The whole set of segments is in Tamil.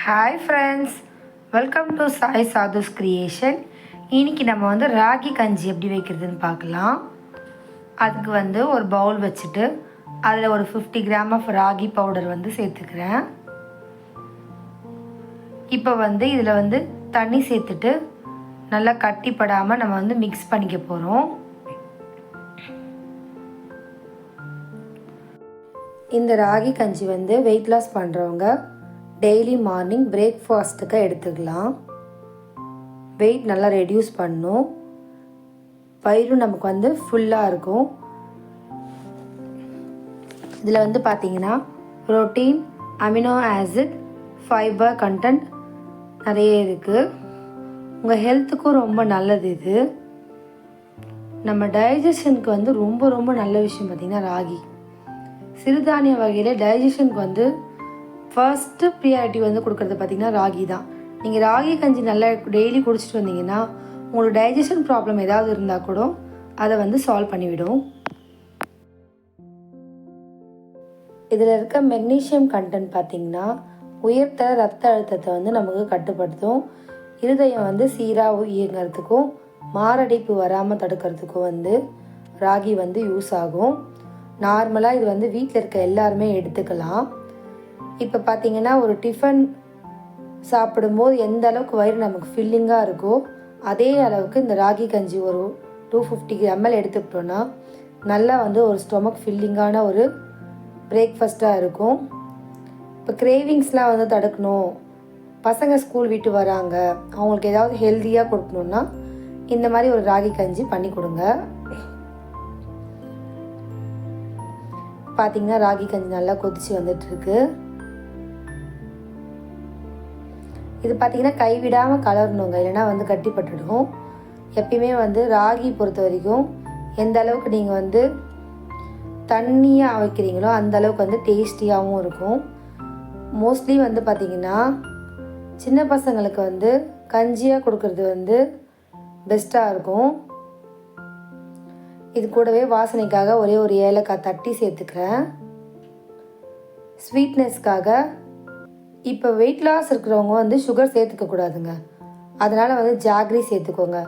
Hi friends welcome to Sai Sadhus creation இன்னைக்கு நம்ம வந்து ராகி கஞ்சி எப்படி வைக்கிறதுன்னு பார்க்கலாம். அதுக்கு வந்து ஒரு பவுல் வச்சுட்டு அதில் ஒரு fifty gram of ragi powder வந்து சேர்த்துக்கிறேன். இப்போ வந்து இதில் வந்து தண்ணி சேர்த்துட்டு நல்லா கட்டிப்படாமல் நம்ம வந்து மிக்ஸ் பண்ணிக்க போகிறோம் இந்த ராகி கஞ்சி வந்து வெயிட் லாஸ் பண்ணுறவங்க டெய்லி மார்னிங் பிரேக்ஃபாஸ்ட்டுக்கு எடுத்துக்கலாம். வெயிட் நல்லா ரெடியூஸ் பண்ணும். வயிறு நமக்கு வந்து ஃபுல்லாக இருக்கும். இதில் வந்து பார்த்தீங்கன்னா protein amino acid fibre content நிறைய இருக்குது உங்கள் ஹெல்த்துக்கும் ரொம்ப நல்லது இது. நம்ம டைஜஷனுக்கு வந்து ரொம்ப ரொம்ப நல்ல விஷயம் பார்த்திங்கன்னா ராகி. சிறுதானிய வகையில் டைஜஷனுக்கு வந்து ஃபர்ஸ்ட்டு ப்ரியாரிட்டி வந்து கொடுக்குறது பார்த்திங்கன்னா ராகி தான். நீங்கள் ராகி கஞ்சி நல்லா டெய்லி குடிச்சிட்டு வந்தீங்கன்னா உங்களுக்கு டைஜஷன் ப்ராப்ளம் ஏதாவது இருந்தால் கூட அதை வந்து சால்வ் பண்ணிவிடும். இதில் இருக்க மெக்னீஷியம் கண்டென்ட் பார்த்திங்கன்னா உயர்த்த ரத்த அழுத்தத்தை வந்து நமக்கு கட்டுப்படுத்தும். இருதயம் வந்து சீராக இயங்கிறதுக்கும் மாரடைப்பு வராமல் தடுக்கிறதுக்கும் வந்து ராகி வந்து யூஸ் ஆகும். நார்மலாக இது வந்து வீட்டில் இருக்க எல்லாருமே எடுத்துக்கலாம். இப்போ பார்த்தீங்கன்னா ஒரு டிஃபன் சாப்பிடும்போது எந்த அளவுக்கு வயிறு நமக்கு ஃபில்லிங்காக இருக்கோ அதே அளவுக்கு இந்த ராகி கஞ்சி ஒரு டூ ஃபிஃப்டி எம்எல் எடுத்துக்கிட்டோன்னா நல்லா வந்து ஒரு ஸ்டொமக் ஃபில்லிங்கான ஒரு பிரேக்ஃபாஸ்ட்டாக இருக்கும். இப்போ கிரேவிங்ஸ்லாம் வந்து தடுக்கணும். பசங்க ஸ்கூல் விட்டு வராங்க. அவங்களுக்கு ஏதாவது ஹெல்த்தியாக கொடுக்கணுன்னா இந்த மாதிரி ஒரு ராகி கஞ்சி பண்ணி கொடுங்க. பார்த்தீங்கன்னா ராகி கஞ்சி நல்லா கொதிச்சு வந்துட்டுருக்கு இது பார்த்தீங்கன்னா கைவிடாமல் கலரணுங்க. இல்லைன்னா வந்து கட்டிப்பட்டுடும் எப்பயுமே வந்து ராகி பொறுத்த வரைக்கும் எந்த அளவுக்கு நீங்கள் வந்து தண்ணியாக வைக்கிறீங்களோ அந்த அளவுக்கு வந்து டேஸ்டியாகவும் இருக்கும். மோஸ்ட்லி வந்து பார்த்திங்கன்னா சின்ன பசங்களுக்கு வந்து கஞ்சியாக கொடுக்கறது வந்து பெஸ்ட்டாக இருக்கும். இது கூடவே வாசனைக்காக ஒரே ஒரு ஏலக்காய் தட்டி சேர்த்துக்கிறேன். ஸ்வீட்னஸ்க்காக இப்போ வெயிட் லாஸ் இருக்கிறவங்க வந்து சுகர் சேர்த்துக்க கூடாதுங்க. அதனால் வந்து ஜாக்ரி சேர்த்துக்கோங்க.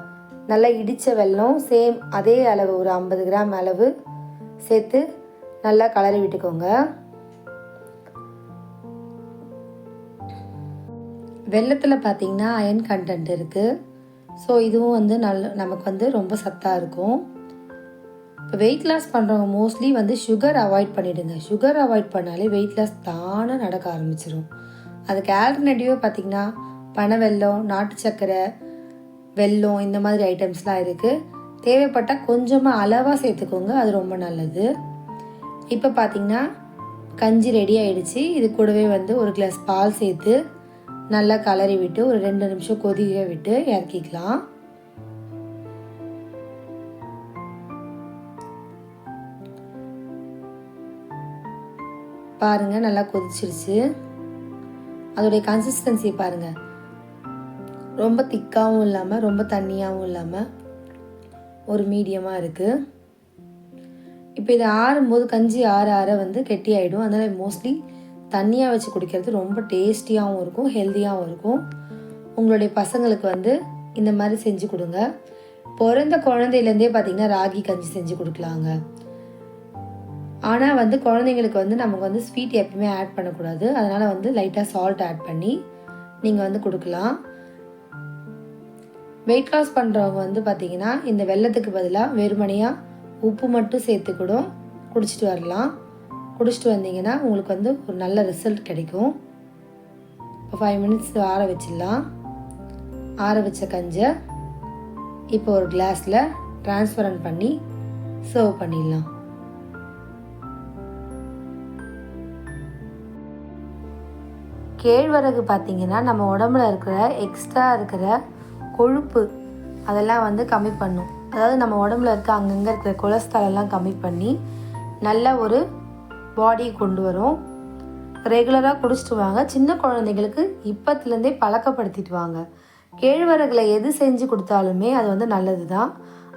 நல்லா இடித்த வெல்லம் சேம் அதே அளவு ஒரு ஐம்பது கிராம் அளவு சேர்த்து நல்லா கலரி விட்டுக்கோங்க. வெள்ளத்தில் பார்த்திங்கன்னா அயன் கண்டென்ட் இருக்குது ஸோ இதுவும் வந்து நல்ல நமக்கு வந்து ரொம்ப சத்தாக இருக்கும். இப்போ வெயிட் லாஸ் பண்ணுறவங்க மோஸ்ட்லி வந்து சுகர் அவாய்ட் பண்ணிவிடுங்க சுகர் அவாய்ட் பண்ணாலே வெயிட் லாஸ் தானே நடக்க ஆரம்பிச்சிடும் அதுக்கு ஆல்டர்னேட்டிவாக பார்த்திங்கன்னா பனை வெல்லம் நாட்டு சர்க்கரை வெல்லம் இந்த மாதிரி ஐட்டம்ஸ்லாம் இருக்குது தேவைப்பட்டால் கொஞ்சமாக அளவாக சேர்த்துக்கோங்க அது ரொம்ப நல்லது. இப்போ பார்த்திங்கன்னா கஞ்சி ரெடி ஆகிடுச்சு இது கூடவே வந்து ஒரு கிளாஸ் பால் சேர்த்து நல்லா கலரி விட்டு ஒரு ரெண்டு நிமிஷம் கொதிக்க விட்டு இறக்கிக்கலாம். பாருங்க நல்லா கொதிச்சிருச்சு. அதோடைய கன்சிஸ்டன்சி பாருங்க. ரொம்ப திக்காகவும் இல்லாமல் ரொம்ப தண்ணியாகவும் இல்லாமல் ஒரு மீடியமாக இருக்குது இப்போ இது ஆறும்போது கஞ்சி ஆற ஆற வந்து கெட்டியாயிடும் அதனால் மோஸ்ட்லி தண்ணியாக வச்சு குடிக்கிறது ரொம்ப டேஸ்டியாகவும் இருக்கும் ஹெல்த்தியாகவும் இருக்கும். உங்களுடைய பசங்களுக்கு வந்து இந்த மாதிரி செஞ்சு கொடுங்க. பிறந்த குழந்தையிலேருந்தே பார்த்தீங்கன்னா ராகி கஞ்சி செஞ்சு கொடுக்கலாங்க. ஆனால் வந்து குழந்தைங்களுக்கு வந்து நமக்கு வந்து ஸ்வீட் எப்பவுமே ஆட் பண்ணக்கூடாது. அதனால் வந்து லைட்டாக சால்ட் ஆட் பண்ணி நீங்கள் வந்து கொடுக்கலாம். வெயிட் லாஸ் பண்ணுறவங்க வந்து பார்த்தீங்கன்னா இந்த வெள்ளத்துக்கு பதிலாக வெறுமனையாக உப்பு மட்டும் சேர்த்து கூட குடிச்சிட்டு வரலாம். குடிச்சிட்டு வந்தீங்கன்னா உங்களுக்கு வந்து ஒரு நல்ல ரிசல்ட் கிடைக்கும். இப்போ ஃபைவ் மினிட்ஸ் ஆற வச்சிடலாம். ஆற வச்ச கஞ்சை இப்போ ஒரு கிளாஸில் ட்ரான்ஸ்பரண்ட் பண்ணி சர்வ் பண்ணிடலாம். கேழ்வரகு பார்த்திங்கன்னா நம்ம உடம்புல இருக்கிற எக்ஸ்ட்ரா இருக்கிற கொழுப்பு அதெல்லாம் வந்து கம்மி பண்ணும். அதாவது நம்ம உடம்புல இருக்க அங்கங்கே இருக்கிற கொலஸ்ட்ரால் எல்லாம் கம்மி பண்ணி நல்ல ஒரு பாடி கொண்டு வரும். ரெகுலராக குடிச்சிட்டு வாங்க. சின்ன குழந்தைங்களுக்கு இப்பத்துலேருந்தே பழக்கப்படுத்திட்டு வாங்க. கேழ்வரகில் எது செஞ்சு கொடுத்தாலுமே அது வந்து நல்லது தான்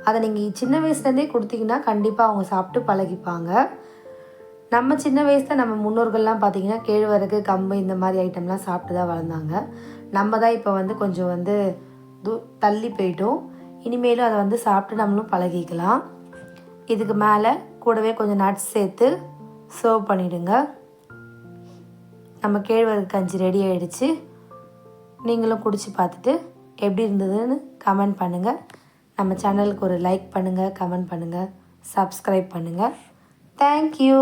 அதை நீங்கள் சின்ன வயசுலேருந்தே கொடுத்தீங்கன்னா கண்டிப்பாக அவங்க சாப்பிட்டு பழகிப்பாங்க. நம்ம சின்ன வயசில் நம்ம முன்னோர்கள்லாம் பார்த்திங்கன்னா கேழ்வரகு கம்பு இந்த மாதிரி ஐட்டம்லாம் சாப்பிட்டு தான் வளர்ந்தாங்க. நம்ம தான் இப்போ வந்து கொஞ்சம் வந்து தூ தள்ளி போயிட்டோம். இனிமேலும் அதை வந்து சாப்பிட்டு நம்மளும் பழகிக்கலாம். இதுக்கு மேலே கூடவே கொஞ்சம் நட்ஸ் சேர்த்து சர்வ் பண்ணிவிடுங்க நம்ம கேழ்வரகு கஞ்சி ரெடி ஆகிடுச்சு நீங்களும் குடிச்சு பார்த்துட்டு எப்படி இருந்ததுன்னு கமெண்ட் பண்ணுங்கள் நம்ம சேனலுக்கு ஒரு லைக் பண்ணுங்கள் கமெண்ட் பண்ணுங்கள் சப்ஸ்கிரைப் பண்ணுங்கள் தேங்க்யூ